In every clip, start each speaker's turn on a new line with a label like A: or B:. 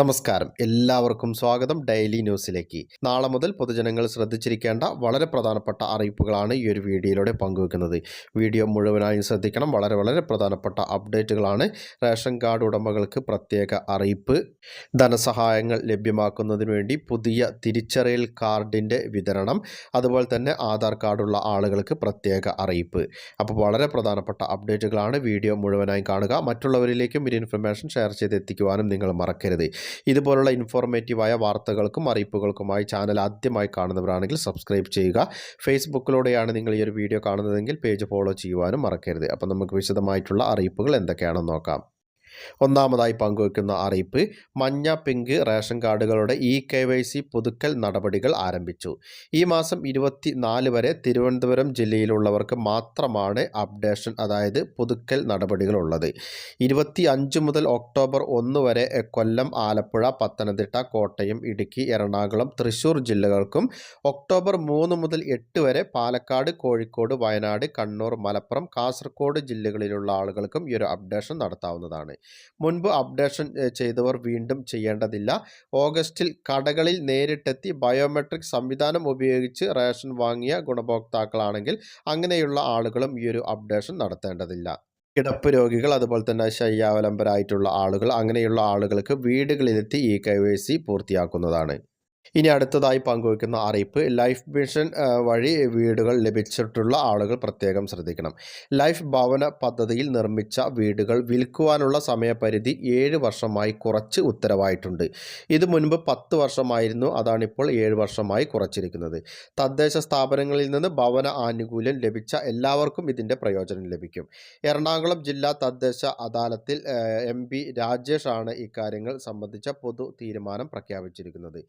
A: നമസ്കാരം. എല്ലാവർക്കും സ്വാഗതം ഡെയിലി ന്യൂസിലേക്ക്. നാളെ മുതൽ പൊതുജനങ്ങൾ ശ്രദ്ധിച്ചിരിക്കേണ്ട വളരെ പ്രധാനപ്പെട്ട അറിയിപ്പുകളാണ് ഈ ഒരു വീഡിയോയിലൂടെ പങ്കുവെക്കുന്നത്. വീഡിയോ മുഴുവനായും ശ്രദ്ധിക്കണം. വളരെ വളരെ പ്രധാനപ്പെട്ട അപ്ഡേറ്റുകളാണ് റേഷൻ കാർഡ് ഉടമകൾക്ക് പ്രത്യേക അറിയിപ്പ്. ധനസഹായങ്ങൾ ലഭ്യമാക്കുന്നതിന് വേണ്ടി പുതിയ തിരിച്ചറിയൽ കാർഡിന്റെ വിതരണം. അതുപോലെ തന്നെ ആധാർ കാർഡുള്ള ആളുകൾക്ക് പ്രത്യേക അറിയിപ്പ്. അപ്പോൾ വളരെ പ്രധാനപ്പെട്ട അപ്ഡേറ്റുകളാണ് വീഡിയോ മുഴുവനായും കാണുക. മറ്റുള്ളവരിലേക്കും ഈ ഇൻഫർമേഷൻ ഷെയർ ചെയ്ത് എത്തിക്കുവാനും നിങ്ങൾ മറക്കരുത്. ഇതുപോലുള്ള ഇൻഫോർമേറ്റീവായ വാർത്തകൾക്കും അറിയിപ്പുകൾക്കുമായി ചാനൽ ആദ്യമായി കാണുന്നവരാണെങ്കിൽ സബ്സ്ക്രൈബ് ചെയ്യുക. ഫേസ്ബുക്കിലൂടെയാണ് നിങ്ങൾ ഈ ഒരു വീഡിയോ കാണുന്നതെങ്കിൽ പേജ് ഫോളോ ചെയ്യുവാനും മറക്കരുത്. അപ്പോൾ നമുക്ക് വിശദമായിട്ടുള്ള അറിയിപ്പുകൾ എന്തൊക്കെയാണെന്ന് നോക്കാം. ഒന്നാമതായി പങ്കുവയ്ക്കുന്ന അറിയിപ്പ് മഞ്ഞ പിങ്ക് റേഷൻ കാർഡുകളുടെ ഇ കെ വൈ സി പുതുക്കൽ നടപടികൾ ആരംഭിച്ചു. ഈ മാസം ഇരുപത്തി നാല് വരെ തിരുവനന്തപുരം ജില്ലയിലുള്ളവർക്ക് മാത്രമാണ് അപ്ഡേഷൻ അതായത് പുതുക്കൽ നടപടികൾ ഉള്ളത് ഇരുപത്തി അഞ്ച് മുതൽ ഒക്ടോബർ ഒന്ന് വരെ കൊല്ലം ആലപ്പുഴ പത്തനംതിട്ട കോട്ടയം ഇടുക്കി എറണാകുളം തൃശൂർ ജില്ലകൾക്കും ഒക്ടോബർ മൂന്ന് മുതൽ എട്ട് വരെ പാലക്കാട് കോഴിക്കോട് വയനാട് കണ്ണൂർ മലപ്പുറം കാസർഗോഡ് ജില്ലകളിലുള്ള ആളുകൾക്കും ഈ ഒരു അപ്ഡേഷൻ നടത്താവുന്നതാണ്. മുൻപ് അപ്ഡേഷൻ ചെയ്തവർ വീണ്ടും ചെയ്യേണ്ടതില്ല. ഓഗസ്റ്റിൽ കടകളിൽ നേരിട്ടെത്തി ബയോമെട്രിക് സംവിധാനം ഉപയോഗിച്ച് റേഷൻ വാങ്ങിയ ഗുണഭോക്താക്കളാണെങ്കിൽ അങ്ങനെയുള്ള ആളുകളും ഈ ഒരു അപ്ഡേഷൻ നടത്തേണ്ടതില്ല. കിടപ്പ് രോഗികൾ അതുപോലെ തന്നെ ശയ്യാവലംബരായിട്ടുള്ള ആളുകൾ അങ്ങനെയുള്ള ആളുകൾക്ക് വീടുകളിലെത്തി ഈ കെ വൈ സി പൂർത്തിയാക്കുന്നതാണ്. ഇനി അടുത്തതായി പങ്കുവയ്ക്കുന്ന അറിയിപ്പ് ലൈഫ് മിഷൻ വഴി വീടുകൾ ലഭിച്ചിട്ടുള്ള ആളുകൾ പ്രത്യേകം ശ്രദ്ധിക്കണം. ലൈഫ് ഭവന പദ്ധതിയിൽ നിർമ്മിച്ച വീടുകൾ വിൽക്കുവാനുള്ള സമയപരിധി ഏഴ് വർഷമായി കുറച്ച് ഉത്തരവായിട്ടുണ്ട്. ഇത് മുൻപ് പത്ത് വർഷമായിരുന്നു അതാണിപ്പോൾ ഏഴ് വർഷമായി കുറച്ചിരിക്കുന്നത്. തദ്ദേശ സ്ഥാപനങ്ങളിൽ നിന്ന് ഭവന ആനുകൂല്യം ലഭിച്ച എല്ലാവർക്കും ഇതിന്റെ പ്രയോജനം ലഭിക്കും. എറണാകുളം ജില്ലാ തദ്ദേശ അദാലത്തിൽ എം പി രാജേഷാണ് ഇക്കാര്യങ്ങൾ സംബന്ധിച്ച പൊതു തീരുമാനം പ്രഖ്യാപിച്ചിരിക്കുന്നത്.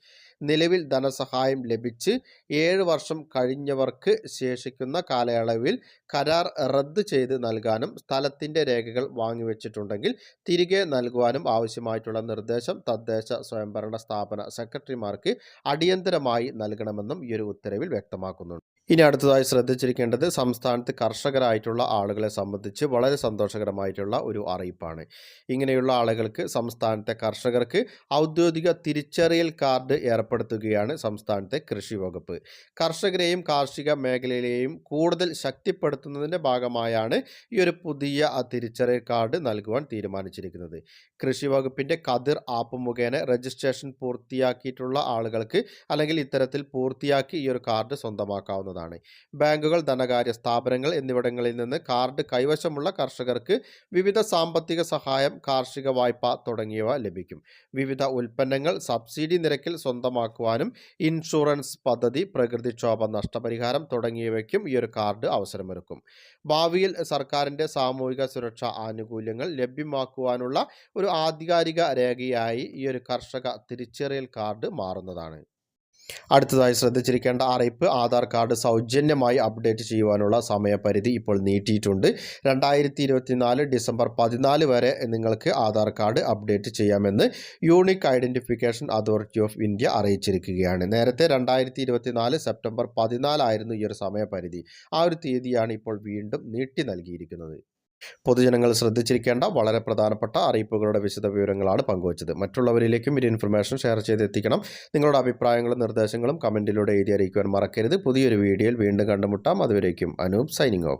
A: നിലവിൽ ധനസഹായം ലഭിച്ച് ഏഴ് വർഷം കഴിഞ്ഞവർക്ക് ശേഷിക്കുന്ന കാലയളവിൽ കരാർ റദ്ദ് ചെയ്ത് നൽകാനും സ്ഥലത്തിന്റെ രേഖകൾ വാങ്ങിവെച്ചിട്ടുണ്ടെങ്കിൽ തിരികെ നൽകുവാനും ആവശ്യമായിട്ടുള്ള നിർദ്ദേശം തദ്ദേശ സ്വയംഭരണ സ്ഥാപന സെക്രട്ടറിമാർക്ക് അടിയന്തരമായി നൽകണമെന്നും ഈ ഒരു ഉത്തരവിൽ വ്യക്തമാക്കുന്നുണ്ട്. ഇനി അടുത്തതായി ശ്രദ്ധിച്ചിരിക്കേണ്ടത് സംസ്ഥാനത്ത് കർഷകരായിട്ടുള്ള ആളുകളെ സംബന്ധിച്ച് വളരെ സന്തോഷകരമായിട്ടുള്ള ഒരു അറിയിപ്പാണ്. ഇങ്ങനെയുള്ള ആളുകൾക്ക് സംസ്ഥാനത്തെ കർഷകർക്ക് ഔദ്യോഗിക തിരിച്ചറിയൽ കാർഡ് ഏർപ്പെടുത്തുകയാണ് സംസ്ഥാനത്തെ കൃഷി വകുപ്പ്. കർഷകരെയും കാർഷിക മേഖലയിലെയും കൂടുതൽ ശക്തിപ്പെടുത്തുന്നതിന്റെ ഭാഗമായാണ് ഈ ഒരു പുതിയ തിരിച്ചറിയൽ കാർഡ് നൽകുവാൻ തീരുമാനിച്ചിരിക്കുന്നത്. കൃഷി വകുപ്പിന്റെ കതിർ ആപ്പ് മുഖേന രജിസ്ട്രേഷൻ പൂർത്തിയാക്കിയിട്ടുള്ള ആളുകൾക്ക് അല്ലെങ്കിൽ ഇത്തരത്തിൽ പൂർത്തിയാക്കി ഈ ഒരു കാർഡ് സ്വന്തമാക്കാവുന്നതാണ് ബാങ്കുകൾ ധനകാര്യ സ്ഥാപനങ്ങൾ എന്നിവിടങ്ങളിൽ നിന്ന് കാർഡ് കൈവശമുള്ള കർഷകർക്ക് വിവിധ സാമ്പത്തിക സഹായം കാർഷിക വായ്പ തുടങ്ങിയവ ലഭിക്കും. വിവിധ ഉൽപ്പന്നങ്ങൾ സബ്സിഡി നിരക്കിൽ സ്വന്തമാക്കുവാനും ഇൻഷുറൻസ് പദ്ധതി പ്രകൃതിക്ഷോഭ നഷ്ടപരിഹാരം തുടങ്ങിയവയ്ക്കും ഈ ഒരു കാർഡ് അവസരമൊരുക്കും. ഭാവിയിൽ സർക്കാരിന്റെ സാമൂഹിക സുരക്ഷാ ആനുകൂല്യങ്ങൾ ലഭ്യമാക്കുവാനുള്ള ഒരു ആധികാരിക രേഖയായി ഈ ഒരു കർഷക തിരിച്ചറിയൽ കാർഡ് മാറുന്നതാണ്. അടുത്തതായി ശ്രദ്ധിച്ചിരിക്കേണ്ട അറിയിപ്പ് ആധാർ കാർഡ് സൗജന്യമായി അപ്ഡേറ്റ് ചെയ്യുവാനുള്ള സമയപരിധി ഇപ്പോൾ നീട്ടിയിട്ടുണ്ട്. രണ്ടായിരത്തി ഇരുപത്തിനാല് ഡിസംബർ പതിനാല് വരെ നിങ്ങൾക്ക് ആധാർ കാർഡ് അപ്ഡേറ്റ് ചെയ്യാമെന്ന് unique identification authority of India അറിയിച്ചിരിക്കുകയാണ്. നേരത്തെ രണ്ടായിരത്തി ഇരുപത്തിനാല് സെപ്റ്റംബർ പതിനാലായിരുന്നു ഈ ഒരു സമയപരിധി. ആ ഒരു തീയതിയാണ് ഇപ്പോൾ വീണ്ടും നീട്ടി നൽകിയിരിക്കുന്നത്. പൊതുജനങ്ങൾ ശ്രദ്ധിച്ചിരിക്കേണ്ട വളരെ പ്രധാനപ്പെട്ട അറിയിപ്പുകളുടെ വിശദ വിവരങ്ങളാണ് പങ്കുവച്ചത്. മറ്റുള്ളവരിലേക്കും ഈ ഇൻഫർമേഷൻ ഷെയർ ചെയ്തെത്തിക്കണം. നിങ്ങളുടെ അഭിപ്രായങ്ങളും നിർദ്ദേശങ്ങളും കമന്റിലൂടെ എഴുതി അറിയിക്കുവാൻ മറക്കരുത്. പുതിയൊരു വീഡിയോയിൽ വീണ്ടും കണ്ടുമുട്ടാം. അതുവരേക്കും അനൂപ് സൈനിങ് ഓഫ്.